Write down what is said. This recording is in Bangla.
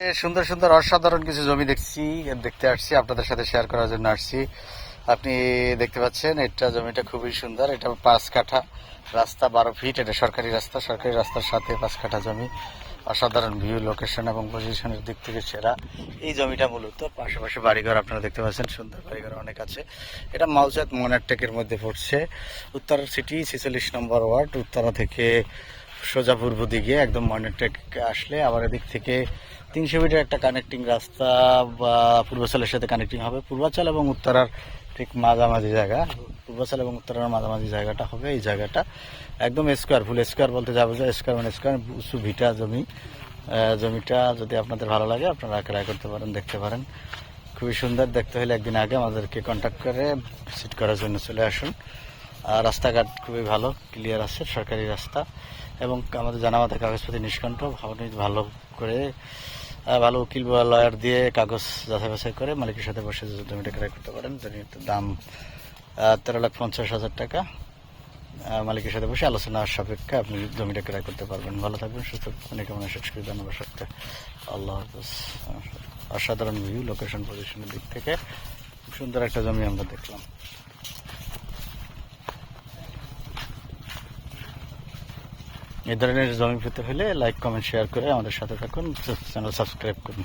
সুন্দর সুন্দর অসাধারণ কিছু জমি দেখছি, দেখতে আসছি, আপনাদের সাথে শেয়ার করার জন্য আসছি। আপনি দেখতে পাচ্ছেন, এটা জমিটা খুবই সুন্দর, এটা পাঁচ কাঠা রাস্তা, বারো ফিট এটা সরকারি রাস্তা, সরকারি রাস্তার সাথে পাঁচ কাঠা জমি। অসাধারণ ভিউ লোকেশন এবং পজিশনের দিক থেকে সেরা। এই জমিটা মূলত পাশাপাশি বাড়িঘর, আপনারা দেখতে পাচ্ছেন, সুন্দর বাড়িঘর অনেক আছে। এটা মালজাত মনারটেকের মধ্যে পড়ছে, উত্তর সিটি ছেচল্লিশ নম্বর ওয়ার্ড উত্তরা থেকে সোজা পূর্ব দিকে একদম মর্নিংটেক আসলে আবার এদিক থেকে তিনশো মিটার একটা কানেক্টিং রাস্তা বা পূর্বাচলের সাথে কানেক্টিং হবে। পূর্বাচল এবং উত্তরার ঠিক মাঝামাঝি জায়গা। পূর্বাচল এবং উত্তরার মাঝামাঝি জায়গাটা হবে এই জায়গাটা। একদম স্কোয়ার ফুল স্কোয়ার বলতে যাব যে স্কোয়ার মানে স্কোয়ার উঁচু ভিটা জমি। জমিটা যদি আপনাদের ভালো লাগে, আপনারা ক্রয় করতে পারেন, দেখতে পারেন। খুবই সুন্দর, দেখতে হলে একদিন আগে আমাদেরকে কন্ট্যাক্ট করে ভিজিট করার জন্য চলে আসুন। রাস্তাঘাট খুবই ভালো ক্লিয়ার আছে, সরকারি রাস্তা এবং আমাদের জানা মতে কাগজপত্র নিষ্কণ্ঠ, ভাবনি ভালো করে ভালো উকিল বা লয়ার দিয়ে কাগজ যাচাই বাছাই করে মালিকের সাথে বসে জমিটা ক্রয় করতে পারেন জমির দাম তেরো লাখ পঞ্চাশ হাজার টাকা। মালিকের সাথে বসে আলোচনা সাপেক্ষে আপনি জমিটা ক্রয় করতে পারবেন। ভালো থাকবেন, সুস্থ থাকবেন কেমন শেষ করে ধন্যবাদ সত্যি আল্লাহ হাফেজ। অসাধারণ ভিউ লোকেশন পজিশনের দিক থেকে। সুন্দর একটা জমি আমরা দেখলাম। এই ধরনের জমি পেতে হলে লাইক কমেন্ট শেয়ার করে আমাদের সাথে থাকুন, চ্যানেল সাবস্ক্রাইব করুন।